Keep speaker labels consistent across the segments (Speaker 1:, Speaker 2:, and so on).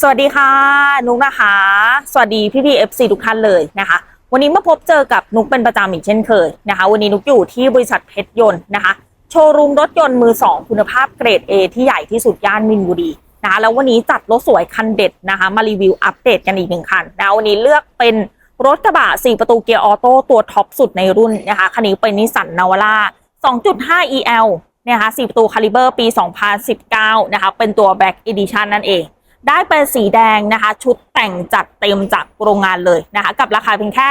Speaker 1: สวัสดีค่ะ นุกนะคะ สวัสดีพี่พี่เอฟซีทุกท่านเลยนะคะ วันนี้มาพบเจอกับนุกเป็นประจำอีกเช่นเคยนะคะ วันนี้นุกอยู่ที่บริษัทเพชรยนต์นะคะ โชว์รูมรถยนต์มือสองคุณภาพเกรด A ที่ใหญ่ที่สุดย่านมินบุรีนะคะแล้ววันนี้จัดรถสวยคันเด็ดนะคะ มารีวิวอัปเดตกันอีกหนึ่งคันนะวันนี้เลือกเป็นรถกระบะ 4 ประตูเกียร์ออโต้ตัวท็อปสุดในรุ่นนะคะคันนี้เป็นนิสสันนาวาร่า 2.5 EL นะคะ4ประตูคาลิเบอร์ปี 2019 นะคะเป็นตัว Black Edition นั่นเอง ได้เป็นสีแดงนะคะ ชุดแต่งจัดเต็มจากโรงงานเลยนะคะ กับราคาเพียงแค่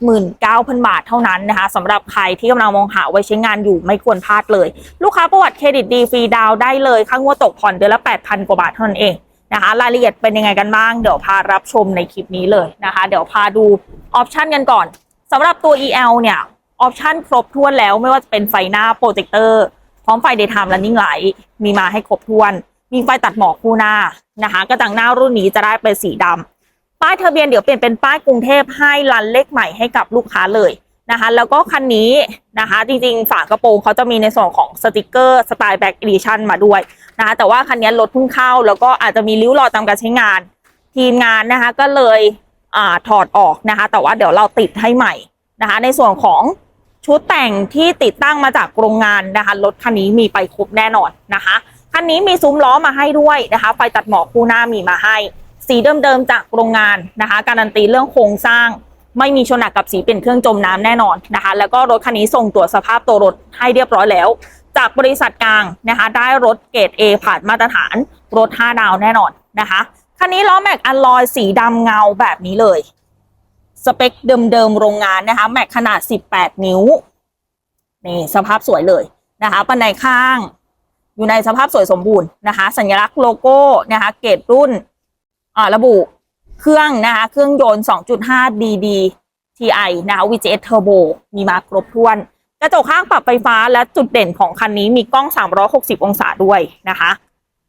Speaker 1: 479,000 บาทเท่านั้นนะคะสำหรับใครที่กำลังมองหาไว้ใช้งานอยู่ไม่ควรพลาดเลย ลูกค้าประวัติเครดิตดีฟรีดาวได้เลยค่างวดตกผ่อนเดือนละ 8,000 กว่าบาทเท่านั้นเองนะคะรายละเอียดเป็นยังไงกันบ้าง เดี๋ยวพารับชมในคลิปนี้เลยนะคะ เดี๋ยวพาดูออปชันกันก่อนสำหรับตัว EL เนี่ยออปชันครบถ้วนแล้วไม่ว่าจะเป็นไฟหน้าโปรเจคเตอร์พร้อมไฟ daytime running light มีมาให้ครบถ้วน มีไฟตัดหมอกคู่หน้านะคะ กระจังหน้ารุ่นนี้จะได้เป็นสีดำป้ายทะเบียนเดี๋ยวเปลี่ยนเป็นป้ายกรุงเทพให้รันเลขใหม่ให้กับลูกค้าเลยนะคะ แล้วก็คันนี้นะคะ จริงๆ ฝากระโปรงเขาจะมีในส่วนของสติกเกอร์สไตล์แบ็กอีดิชันมาด้วยนะคะ แต่ว่าคันนี้รถเพิ่งเข้า แล้วก็อาจจะมีริ้วรอยตามการใช้งาน ทีมงานนะคะก็เลยอถอดออกนะคะ แต่ว่าเดี๋ยวเราติดให้ใหม่นะคะ ในส่วนของชุดแต่งที่ติดตั้งมาจากโรงงานนะคะ รถคันนี้มีไปครบแน่นอนนะคะ คันนี้มีซุ้มล้อมาให้ด้วยนะคะ ไฟตัดหมอกคู่หน้ามีมาให้ สีเดิมๆจากโรงงานนะคะ การันตีเรื่องโครงสร้าง ไม่มีชนหนักกับสีเป็นเครื่องจมน้ำแน่นอนนะคะ แล้วก็รถคันนี้ส่งตรวจสภาพตัวรถให้เรียบร้อยแล้ว จากบริษัทกลางนะคะ ได้รถเกรด A ผ่านมาตรฐานรถ 5 ดาวแน่นอนนะคะคันนี้ล้อแม็กอัลลอยสีดำเงาแบบนี้เลยสเปคเดิมๆโรงงานนะคะแม็กขนาด 18 นิ้วนี่สภาพสวยเลยนะคะปันไดข้าง อยู่ในสภาพสวยสมบูรณ์นะคะ สัญลักษณ์โลโก้นะคะ เกรดรุ่นอ่าระบุเครื่องนะคะ เครื่องยนต์ 2.5 DD TI นะคะ VGS Turbo มีมาครบถ้วน กระจกข้างปรับไฟฟ้าและจุดเด่นของคันนี้มีกล้อง 360 องศาด้วยนะคะ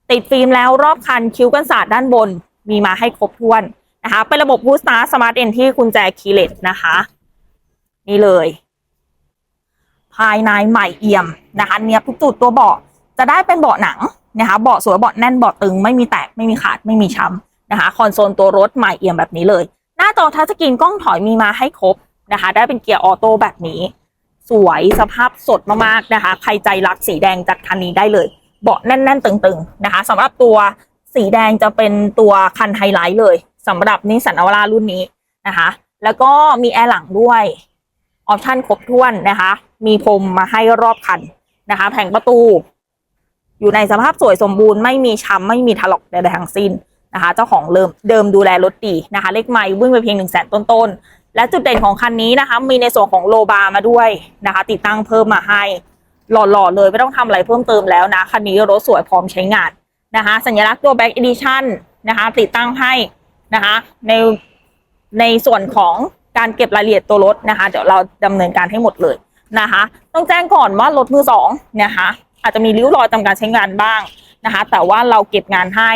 Speaker 1: ติดฟิล์มแล้วรอบคันคิ้วกันศาสตร์ด้านบนมีมาให้ครบถ้วนนะคะ เป็นระบบ Boost Star Smart End ที่กุญแจคีย์เลสนะคะ นี่เลย ภายในใหม่เอี่ยมนะคะ เนียบทุกจุดตัวเบาะ จะได้เป็นเบาะหนังนะคะเบาะสวยเบาะแน่นเบาะตึงไม่มีแตกไม่มีขาดไม่มีช้ำนะคะคอนโซลตัวรถใหม่เอี่ยมแบบนี้เลย หน้าจอทัชสกรีนกล้องถอยมีมาให้ครบนะคะ ได้เป็นเกียร์ออโต้แบบนี้ สวยสภาพสดมากๆนะคะ ใครใจรักสีแดงจัดคันนี้ได้เลย เบาะแน่นๆ ตึงๆนะคะสำหรับตัวสีแดงจะเป็นตัวคันไฮไลท์เลยสำหรับนิสสันอวารารุ่นนี้นะคะ แล้วก็มีแอร์หลังด้วยออปชั่นครบถ้วนนะคะ มีพรมมาให้รอบคันนะคะ แผงประตู อยู่ในสภาพสวยสมบูรณ์ไม่มีช้ำไม่มีถลอกใดๆทั้งสิ้นนะคะ เจ้าของเริ่มเดิมดูแลรถดีนะคะ เลขไมล์วิ่งไปเพียงหนึ่งแสนต้นๆ และจุดเด่นของคันนี้นะคะ มีในส่วนของโลบาร์มาด้วยนะคะ ติดตั้งเพิ่มมาให้หล่อๆเลยไม่ต้องทำอะไรเพิ่มเติมแล้วนะ คันนี้รถสวยพร้อมใช้งานนะคะ สัญลักษณ์ตัว Back Edition นะคะ ติดตั้งให้นะคะในในส่วนของการเก็บรายละเอียดตัวรถนะคะ เดี๋ยวเราดำเนินการให้หมดเลยนะคะ ต้องแจ้งก่อนว่ารถมือสองนะคะ อาจจะมีริ้วรอยตามการใช้งานบ้างนะคะ แต่ว่าเราเก็บงานให้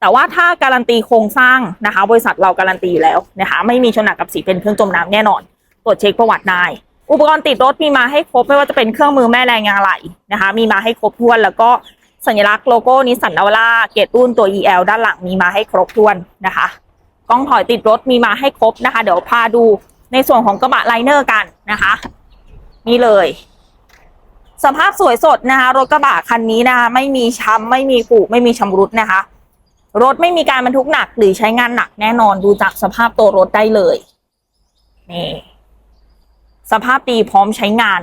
Speaker 1: แต่ว่าถ้าการันตีโครงสร้างนะคะ บริษัทเราการันตีอยู่แล้วนะคะ ไม่มีชนหนักกับสีเป็นเครื่องจมน้ำแน่นอน ตรวจเช็คประวัติได้ อุปกรณ์ติดรถมีมาให้ครบไม่ว่าจะเป็นเครื่องมือแม่แรงงานอะไหลนะคะ มีมาให้ครบถ้วนแล้วก็สัญลักษณ์โลโก้นิสสันนาวาร่าเกตรุ่นตัว EL ด้านหลังมีมาให้ครบถ้วนนะคะกล้องถอยติดรถมีมาให้ครบนะคะ เดี๋ยวพาดูในส่วนของกระบะไลเนอร์กันนะคะ นี่เลย สภาพสวยสดนะคะ รถกระบะคันนี้นะคะ ไม่มีช้ำไม่มีผุไม่มีชำรุดนะคะ รถไม่มีการบรรทุกหนักหรือใช้งานหนักแน่นอนดูจากสภาพตัวรถได้เลยนี่สภาพดีพร้อมใช้งาน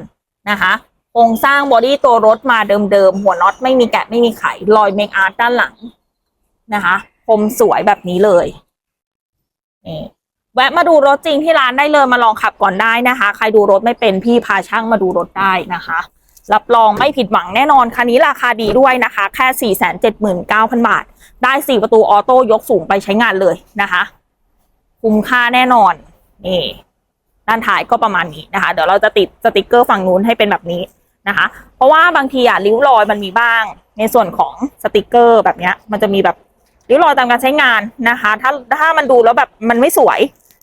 Speaker 1: นะคะโครงสร้างบอดี้ตัวรถมาเดิมๆหัวน็อตไม่มีแกะไม่มีไขรอยเมคอาร์ตด้านหลังนะคะคมสวยแบบนี้เลยนี่แวะมาดูรถจริงที่ร้านได้เลยมาลองขับก่อนได้นะคะ ใครดูรถไม่เป็นพี่พาช่างมาดูรถได้นะคะ รับรองไม่ผิดหวังแน่นอนคันนี้ราคาดีด้วยนะคะ แค่ 4 7 9 0 0 0 บาท ได้ 4 ประตูออโต้ยกสูงไปใช้งานเลยนะคะ คุ้มค่าแน่นอน นี่ด้านท้ายก็ประมาณนี้นะคะ เดี๋ยวเราจะติดสติกเกอร์ฝั่งนู้นให้เป็นแบบนี้นะคะ เพราะว่าบางทีอะริ้วรอยมันมีบ้าง ในส่วนของสติกเกอร์แบบนี้มันจะมีแบบริ้วรอยตามการใช้งานนะคะ ถ้าถ้ามันดูแล้วแบบมันไม่สวย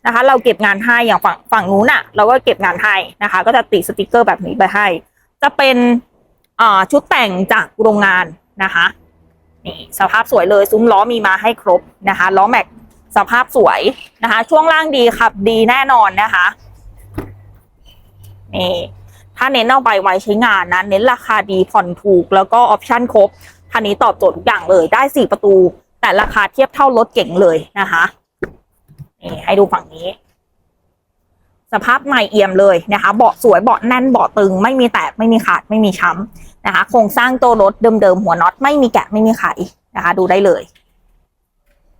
Speaker 1: นะคะ เราเก็บงานให้อย่างฝั่งฝั่งนู้นอะเราก็เก็บงานให้นะคะ ก็จะติดสติกเกอร์แบบนี้ไปให้ จะเป็นชุดแต่งจากโรงงานนะคะนี่สภาพสวยเลยซุ้มล้อมีมาให้ครบนะคะล้อแม็กสภาพสวยนะคะ ช่วงล่างดีขับดีแน่นอนนะคะนี่ถ้าเน้นเอาไปไว้ใช้งานนะเน้นราคาดีผ่อนถูกแล้วก็ออปชั่นครบคันนี้ตอบโจทย์ทุกอย่างเลยได้สี่ประตู แต่ราคาเทียบเท่ารถเก่งเลยนะคะนี่ให้ดูฝั่งนี้ สภาพใหม่เอี่ยมเลยนะคะ เบาะสวยเบาะแน่นเบาะตึง ไม่มีแตกไม่มีขาดไม่มีช้ำนะคะ โครงสร้างตัวรถเดิมๆหัวน็อตไม่มีแกะไม่มีไขนะคะ ดูได้เลย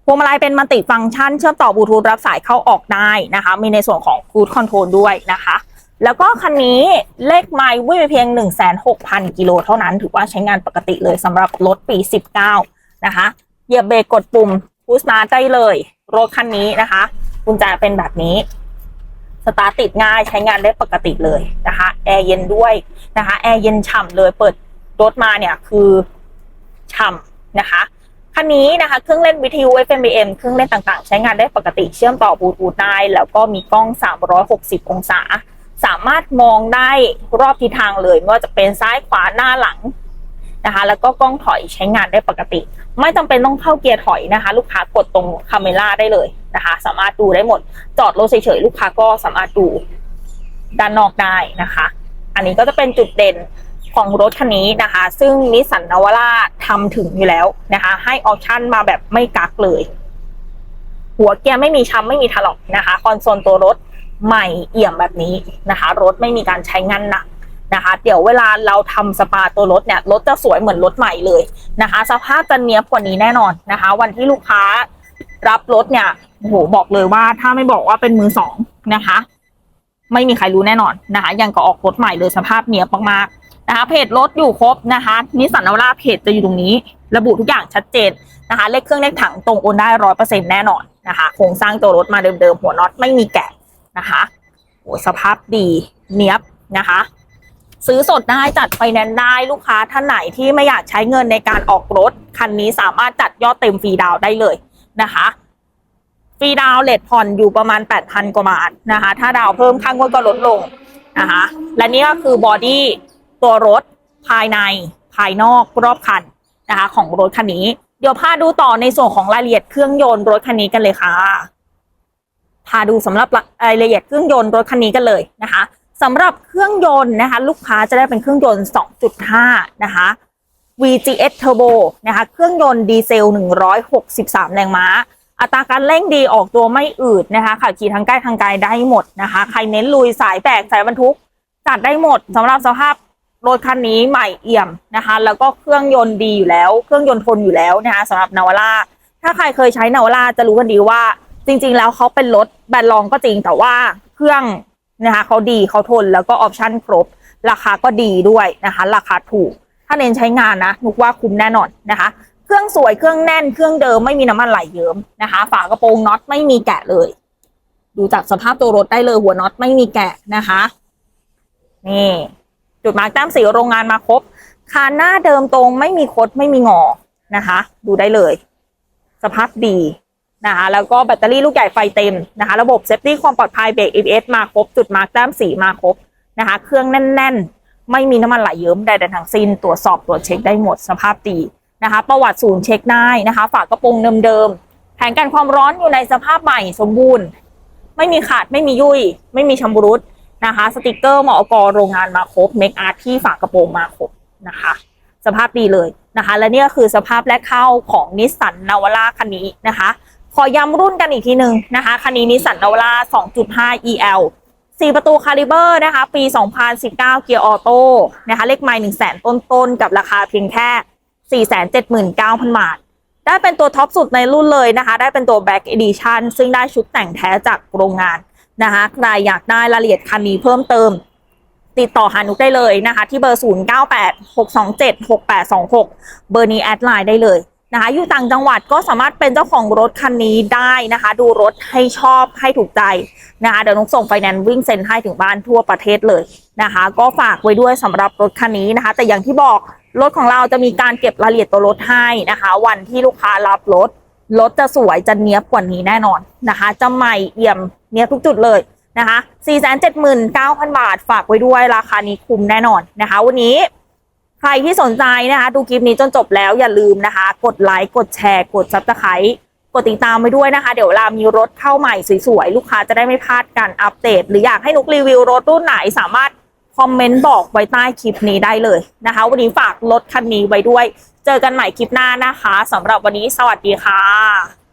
Speaker 1: พวงมาลัยเป็นมัลติฟังก์ชันเชื่อมต่อบลูทูธรับสายเข้าออกได้นะคะ มีในส่วนของคูดคอนโทรลด้วยนะคะ แล้วก็คันนี้เลขไมล์วิ่งไปเพียง 1 6 0 0 0 กิโลเท่านั้น ถือว่าใช้งานปกติเลยสำหรับรถปี 19 นะคะเหยียบเบรกกดปุ่มพุชมาได้เลย รถคันนี้นะคะกุญแจเป็นแบบนี้ สตาร์ติดง่ายใช้งานได้ปกติเลยนะคะแอร์เย็นด้วยนะคะแอร์เย็นฉ่ำเลยเปิดรถมาเนี่ยคือฉ่ำนะคะคันนี้นะคะเครื่องเล่นวิทยุ FM AM เครื่องเล่นต่างๆ ใช้งานได้ปกติเชื่อมต่อบลูทูธได้แล้วก็มีกล้อง 360 องศา สามารถมองได้รอบทิศทางเลยไม่ว่าจะเป็นซ้ายขวาหน้าหลัง นะคะ แล้วก็กล้องถอยใช้งานได้ปกติ ไม่จำเป็นต้องเข้าเกียร์ถอยนะคะ ลูกค้ากดตรงคาเมล่าได้เลยนะคะ สามารถดูได้หมด จอดรถเฉยๆลูกค้าก็สามารถดูด้านนอกได้นะคะ อันนี้ก็จะเป็นจุดเด่นของรถคันนี้นะคะ ซึ่งนิสสันนวาร่าทำถึงอยู่แล้วนะคะ ให้ออปชั่นมาแบบไม่กักเลย หัวเกียร์ไม่มีช้ำไม่มีถลอกนะคะ คอนโซลตัวรถใหม่เอี่ยมแบบนี้นะคะ รถไม่มีการใช้งานหนัก นะคะ เดี๋ยวเวลาเราทำสปาตัวรถเนี่ยรถจะสวยเหมือนรถใหม่เลยนะคะ สภาพจะเนี้ยบกว่านี้แน่นอนนะคะ วันที่ลูกค้ารับรถเนี่ยโอ้โหบอกเลยว่าถ้าไม่บอกว่าเป็นมือสองนะคะ ไม่มีใครรู้แน่นอนนะคะยังก็ออกรถใหม่เลยสภาพเนี้ยบมากๆนะคะ เพจรถอยู่ครบนะคะนิสสันนาวราเพจจะอยู่ตรงนี้ ระบุทุกอย่างชัดเจนนะคะ เลขเครื่องเลขถังตรงโอนได้ร้อยเปอร์เซ็นแน่นอนนะคะโครงสร้างตัวรถมาเดิมๆหัวน็อตไม่มีแกะนะคะโอ้สภาพดีเนี้ยบนะคะ ซื้อสดได้จัดไฟแนนซ์ได้ลูกค้าท่านไหนที่ไม่อยากใช้เงินในการออกรถ คันนี้สามารถจัดยอดเต็มฟรีดาวได้เลยนะคะฟรีดาวเลทผ่อนอยู่ประมาณ 8,000 กว่าบาทนะคะ ถ้าดาวเพิ่มค่างวดก็ลดลงนะคะและนี่ก็คือบอดี้ตัวรถภายในภายนอกรอบคันนะคะของรถคันนี้ เดี๋ยวพาดูต่อในส่วนของรายละเอียดเครื่องยนต์รถคันนี้กันเลยค่ะพาดูสำหรับรายละเอียดเครื่องยนต์รถคันนี้กันเลยนะคะ สำหรับเครื่องยนต์นะคะ ลูกค้าจะได้เป็นเครื่องยนต์ 2.5 นะคะ VGS Turbo นะคะ เครื่องยนต์ดีเซล 163 แรงม้า อัตราการเร่งดีออกตัวไม่อืดนะคะขับขี่ทางใกล้ทางไกลได้หมดนะคะ ใครเน้นลุยสายแบกสายบรรทุก จัดได้หมดสำหรับสภาพรถคันนี้ใหม่เอี่ยมนะคะ แล้วก็เครื่องยนต์ดีอยู่แล้ว เครื่องยนต์ทนอยู่แล้วนะคะสำหรับนาวาร่าถ้าใครเคยใช้นาวาร่าจะรู้กันดีว่า จริง ๆ แล้วเขาเป็นรถแบรนด์รองก็จริงแต่ว่าเครื่อง นะคะเขาดีเขาทนแล้วก็ออปชั่นครบ ราคาก็ดีด้วยนะคะ ราคาถูก ถ้าเน้นใช้งานนะนุกว่าคุ้มแน่นอนนะคะ เครื่องสวยเครื่องแน่นเครื่องเดิมไม่มีน้ำมันไหลเยิ้มนะคะ ฝากระโปรงน็อตไม่มีแกะเลย ดูจากสภาพตัวรถได้เลยหัวน็อตไม่มีแกะนะคะนี่จุดมาร์กแต้มสีโรงงานมาครบคานหน้าเดิมตรงไม่มีคดไม่มีงอนะคะ ดูได้เลย สภาพดี นะคะแล้วก็แบตเตอรี่ลูกใหญ่ไฟเต็มนะคะ ระบบเซฟตี้ความปลอดภัยเบรก ABS มาครบ จุดมาร์กแต้มสีมาครบนะคะ เครื่องแน่น ๆ ไม่มีน้ำมันไหลเยิ้มใดๆทั้งสิ้น ตรวจสอบตรวจเช็คได้หมดสภาพดีนะคะ ประวัติศูนย์เช็คได้นะคะ ฝากระโปรงเดิมๆแผงกันความร้อนอยู่ในสภาพใหม่สมบูรณ์ ไม่มีขาดไม่มียุ่ย ไม่มีชำรุดนะคะ สติกเกอร์มอกโรงงานมาครบเมคอาร์ที่ฝากระโปรงมาครบนะคะสภาพดีเลยนะคะ และนี่ก็คือสภาพแรกเข้าของนิสสันนาวาร่าคันนี้นะคะ ขอย้ำรุ่นกันอีกทีหนึ่งนะคะ คันนี้นิสสันนาวาร่า2.5 EL 4ประตูคาลิเบอร์นะคะ ปี 2019 เกียร์ออโต้นะคะ เลขไมล์1 0 0 0 0 0 ต้น ๆ กับราคาเพียงแค่ 479,000 บาท ได้เป็นตัวท็อปสุดในรุ่นเลยนะคะ ได้เป็นตัว Black Edition ซึ่งได้ชุดแต่งแท้จากโรงงานนะคะ ใครอยากได้รายละเอียดคันนี้เพิ่มเติม ติดต่อหานุกได้เลยนะคะ ที่เบอร์ 0986276826 เบอร์นี้แอดไลน์ได้เลย นะคะอยู่ต่างจังหวัดก็สามารถเป็นเจ้าของรถคันนี้ได้นะคะ ดูรถให้ชอบให้ถูกใจนะคะเดี๋ยวนุกส่งไฟแนนซ์วิ่งเซ็นให้ถึงบ้านทั่วประเทศเลยนะคะ ก็ฝากไว้ด้วยสำหรับรถคันนี้นะคะ แต่อย่างที่บอกรถของเราจะมีการเก็บรายละเอียดตัวรถให้นะคะ วันที่ลูกค้ารับรถรถจะสวยจะเนี้ยบกว่านี้แน่นอนนะคะ จะใหม่เอี่ยมเนี้ยบทุกจุดเลยนะคะ479,000 บาทฝากไว้ด้วยราคานี้คุ้มแน่นอนนะคะ วันนี้ ใครที่สนใจนะคะดูคลิปนี้จนจบแล้วอย่าลืมนะคะ กดไลค์กดแชร์ กดซับสไครต์กดติดตามไปด้วยนะคะ เดี๋ยวเวลามีรถเข้าใหม่สวยๆ ลูกค้าจะได้ไม่พลาดการอัปเดต หรืออยากให้นุกรีวิวรถรุ่นไหนสามารถคอมเมนต์บอกไว้ใต้คลิปนี้ได้เลยนะคะ วันนี้ฝากรถคันนี้ไว้ด้วย เจอกันใหม่คลิปหน้านะคะสำหรับวันนี้สวัสดีค่ะ